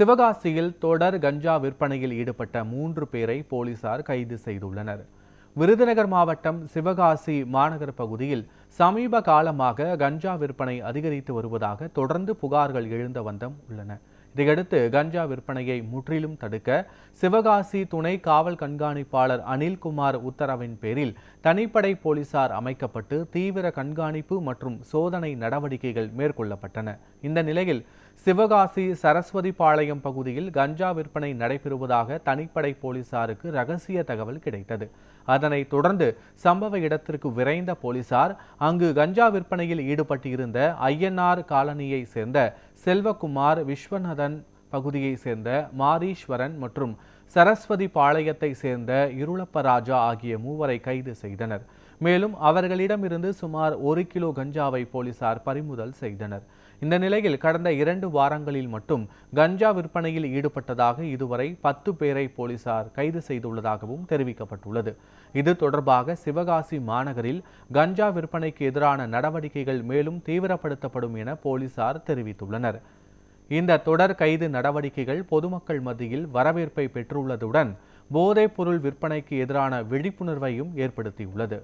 சிவகாசியில் தொடர் கஞ்சா விற்பனையில் ஈடுபட்ட மூன்று பேரை போலீசார் கைது செய்துள்ளனர். விருதுநகர் மாவட்டம் சிவகாசி மாநகர் பகுதியில் சமீப காலமாக கஞ்சா விற்பனை அதிகரித்து வருவதாக தொடர்ந்து புகார்கள் எழுந்த வந்தம் உள்ளன. இதையடுத்து கஞ்சா விற்பனையை முற்றிலும் தடுக்க சிவகாசி துணை காவல் கண்காணிப்பாளர் அனில்குமார் உத்தரவின் பேரில் தனிப்படை போலீசார் அமைக்கப்பட்டு தீவிர கண்காணிப்பு மற்றும் சோதனை நடவடிக்கைகள் மேற்கொள்ளப்பட்டன. இந்த நிலையில் சிவகாசி சரஸ்வதி பாளையம் பகுதியில் கஞ்சா விற்பனை நடைபெறுவதாக தனிப்படை போலீசாருக்கு ரகசிய தகவல் கிடைத்தது. அதனைத் தொடர்ந்து சம்பவ இடத்திற்கு விரைந்த போலீசார் அங்கு கஞ்சா விற்பனையில் ஈடுபட்டிருந்த ஐயனார் காலனியை சேர்ந்த செல்வகுமார் விஸ்வநாதன் பகுதியைச் சேர்ந்த மாரீஸ்வரன் மற்றும் சரஸ்வதி பாளையத்தை சேர்ந்த இருளப்பராஜா ஆகிய மூவரை கைது செய்தனர். மேலும் அவர்களிடமிருந்து சுமார் ஒரு கிலோ கஞ்சாவை போலீசார் பறிமுதல் செய்தனர். இந்த நிலையில் கடந்த இரண்டு வாரங்களில் மட்டும் கஞ்சா விற்பனையில் ஈடுபட்டதாக இதுவரை பத்து பேரை போலீசார் கைது செய்துள்ளதாகவும் தெரிவிக்கப்பட்டுள்ளது. இது தொடர்பாக சிவகாசி மாநகரில் கஞ்சா விற்பனைக்கு எதிரான நடவடிக்கைகள் மேலும் தீவிரப்படுத்தப்படும் என போலீசார் தெரிவித்துள்ளனர். இந்த தொடர் கைது நடவடிக்கைகள் பொதுமக்கள் மத்தியில் வரவேற்பை பெற்றுள்ளதுடன் போதைப் பொருள் விற்பனைக்கு எதிரான விழிப்புணர்வையும் ஏற்படுத்தியுள்ளது.